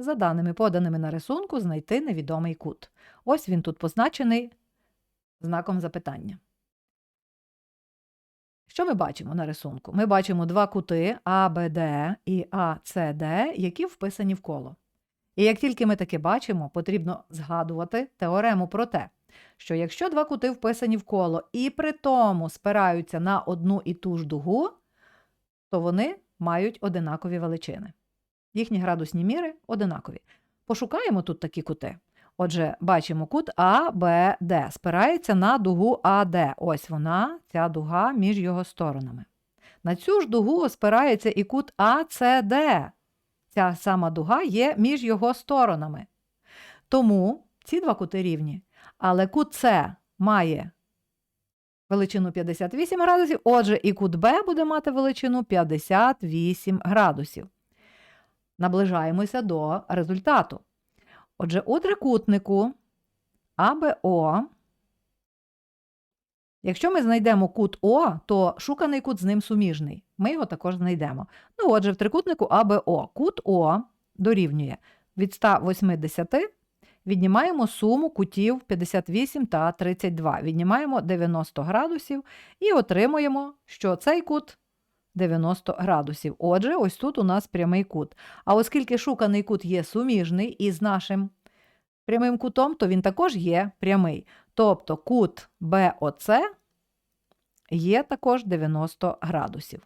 за даними поданими на рисунку, знайти невідомий кут. Ось він тут позначений знаком запитання. Що ми бачимо на рисунку? Ми бачимо два кути АБД і АЦД, які вписані в коло. І як тільки ми таке бачимо, потрібно згадувати теорему про те, що якщо два кути вписані в коло і при тому спираються на одну і ту ж дугу, то вони мають одинакові величини. Їхні градусні міри одинакові. Пошукаємо тут такі кути. Отже, бачимо кут АБД спирається на дугу АД. Ось вона, ця дуга між його сторонами. На цю ж дугу спирається і кут АЦД. Ця сама дуга є між його сторонами. Тому ці два кути рівні. Але кут С має величину 58 градусів, отже, і кут Б буде мати величину 58 градусів. Наближаємося до результату. Отже, у трикутнику АБО, якщо ми знайдемо кут О, то шуканий кут з ним суміжний. Ми його також знайдемо. Ну, отже, в трикутнику АБО кут О дорівнює від 180, віднімаємо суму кутів 58 та 32. Віднімаємо 90 градусів і отримуємо, що цей кут 90 градусів. Отже, ось тут у нас прямий кут. А оскільки шуканий кут є суміжний із нашим прямим кутом, то він також є прямий. Тобто кут БОЦ є також 90 градусів.